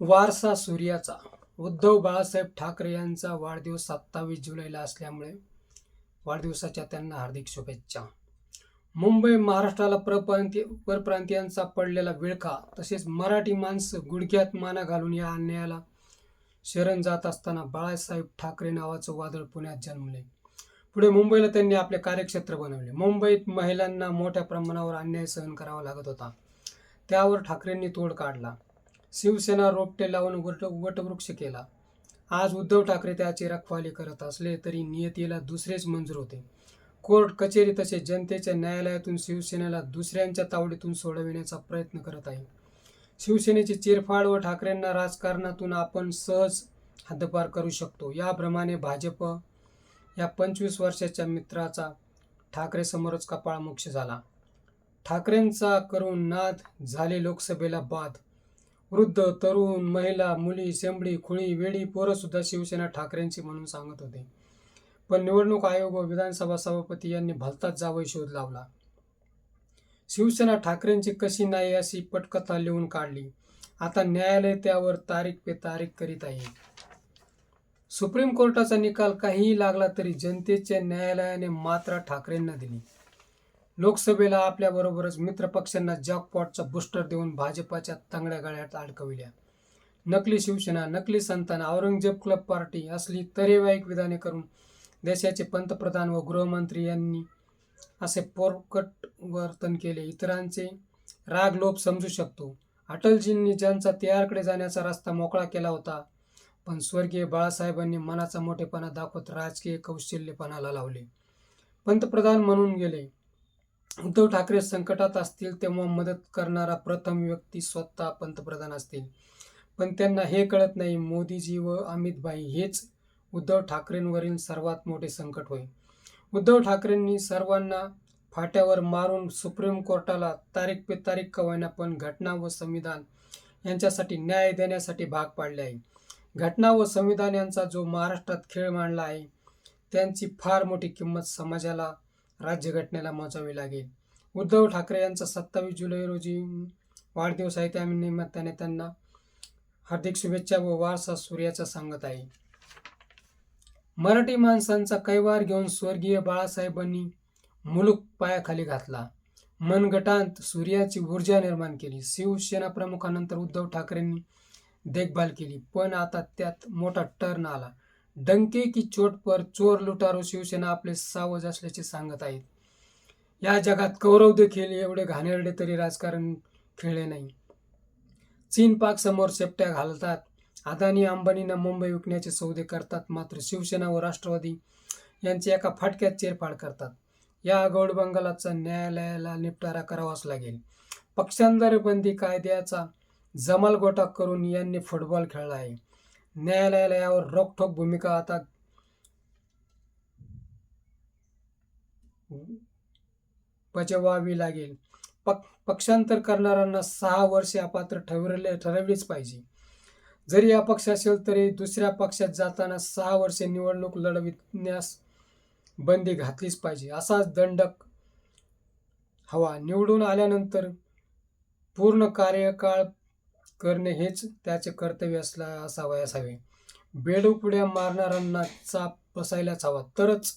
वारसा सूर्याचा. उद्धव बाळासाहेब ठाकरे यांचा वाढदिवस सत्तावीस जुलैला असल्यामुळे वाढदिवसाच्या त्यांना हार्दिक शुभेच्छा. मुंबई महाराष्ट्राला प्रप्रांती परप्रांतीयांचा पडलेला विळखा तसेच मराठी माणसं गुडघ्यात माना घालून या अन्यायाला शरण जात असताना बाळासाहेब ठाकरे नावाचं वादळ पुण्यात जन्मले. पुढे मुंबईला त्यांनी आपले कार्यक्षेत्र बनवले. मुंबईत महिलांना मोठ्या प्रमाणावर अन्याय सहन करावा लागत होता. त्यावर ठाकरेंनी तोड काढला. शिवसेना रोपटे लावून वट वटवृक्ष केला. आज उद्धव ठाकरे त्याची रखवाली करत असले तरी नियतीला दुसरेच मंजूर होते. कोर्ट कचेरी तसेच जनतेच्या न्यायालयातून शिवसेनेला दुसऱ्यांच्या तावडीतून सोडविण्याचा प्रयत्न करत आहे. शिवसेनेची चिरफाड व ठाकरेंना राजकारणातून आपण सहज हद्दपार करू शकतो. याप्रमाणे भाजप या पंचवीस वर्षाच्या मित्राचा ठाकरे समोरच कपाळ मोक्ष झाला. ठाकरेंचा करून नाद झाले लोकसभेला बाद. वृद्ध तरुण महिला मुली शेंबडी खुळी वेळी पोरंसुद्धा शिवसेना ठाकरेंची म्हणून सांगत होते. पण निवडणूक आयोग व विधानसभा सभापती यांनी भलताच जावई शोध लावला. शिवसेना ठाकरेंची कशी नाही अशी पटकथा लिहून काढली. आता न्यायालय त्यावर तारीख पे तारीख करीत आहे. सुप्रीम कोर्टाचा निकाल काहीही लागला तरी जनतेच्या न्यायालयाने मात्र ठाकरेंना दिली. लोकसभेला आपल्याबरोबरच मित्रपक्षांना जॉकपॉटचा बुस्टर देऊन भाजपाच्या तंगड्या गळ्यात अडकविल्या. नकली शिवसेना नकली संतान औरंगजेब क्लब पार्टी असली तरेवाईक विधाने करून देशाचे पंतप्रधान व गृहमंत्री यांनी असे पोरकट वर्तन केले. इतरांचे राग लोप समजू शकतो. अटलजींनी ज्यांचा त्यारकडे जाण्याचा रस्ता मोकळा केला होता पण स्वर्गीय बाळासाहेबांनी मनाचा मोठेपणा दाखवत राजकीय कौशल्यपणाला लावले. पंतप्रधान म्हणून गेले. उद्धव ठाकरे संकटात असतील तेव्हा मदत करणारा प्रथम व्यक्ती स्वतः पंतप्रधान असतील. पण त्यांना हे कळत नाही मोदीजी व अमितभाई हेच उद्धव ठाकरेंवरील सर्वात मोठे संकट होय. उद्धव ठाकरेंनी सर्वांना फाट्यावर मारून सुप्रीम कोर्टाला तारीख पे तारीख कवायना पण घटना व संविधान यांच्यासाठी न्याय देण्यासाठी भाग पाडले आहे. घटना व संविधान यांचा जो महाराष्ट्रात खेळ मांडला आहे त्यांची फार मोठी किंमत समाजाला राज्यघटनेला मोजावी लागेल. उद्धव ठाकरे यांचा सत्तावीस जुलै रोजी वाढदिवस आहे त्या निमित्ताने त्यांना हार्दिक शुभेच्छा व वारसा सूर्याचा सांगत आहे. मराठी माणसांचा कैवार घेऊन स्वर्गीय बाळासाहेबांनी मुलूक पायाखाली घातला. मनगटांत सूर्याची ऊर्जा निर्माण केली. शिवसेना प्रमुखानंतर उद्धव ठाकरेंनी देखभाल केली. पण आता त्यात मोठा टर्न आला. डंके की चोट पर चोर लुटारो शिवसेना आपले सावज असल्याचे सांगत आहेत. या जगात कौरव देखील एवढे घाणेरडे तरी राजकारण खेळले नाही. चीन पाक समोर शेपट्या घालतात. अदानी अंबानींना मुंबई विकण्याचे सौदे करतात. मात्र शिवसेना व राष्ट्रवादी यांचे एका फाटक्यात चेरफाड करतात. या गौडबंगालाचा न्यायालयाला निपटारा करावाच लागेल. पक्षांतर बंदी कायद्याचा जमालगोटा करून यांनी फुटबॉल खेळला आहे. न्यायालयाला यावर रोखठोक भूमिका आता बजवावी लागेल. पक पक्षांतर करणाऱ्यांना सहा वर्षे अपात्र ठरवले ठरवलीच पाहिजे. जरी या पक्ष असेल तरी दुसऱ्या पक्षात जाताना सहा वर्षे निवडणूक लढविण्यास बंदी घातलीच पाहिजे. असाच दंडक हवा. निवडून आल्यानंतर पूर्ण कार्यकाळ करणे हेच त्याचे कर्तव्य असला असावे असावे बेडूपुड्या मारणाऱ्यांना चाप बसायलाच हवा. तरच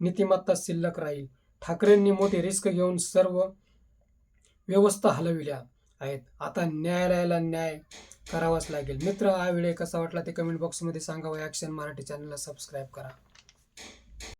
नीतिमत्ता शिल्लक राहील. ठाकरेंनी मोठी रिस्क घेऊन सर्व व्यवस्था हलविल्या आहेत. आता न्यायालयाला न्याय करावाच लागेल. मित्र हा व्हिडिओ कसा वाटला ते कमेंट बॉक्समध्ये सांगा व ॲक्शन मराठी चॅनलला सबस्क्राईब करा.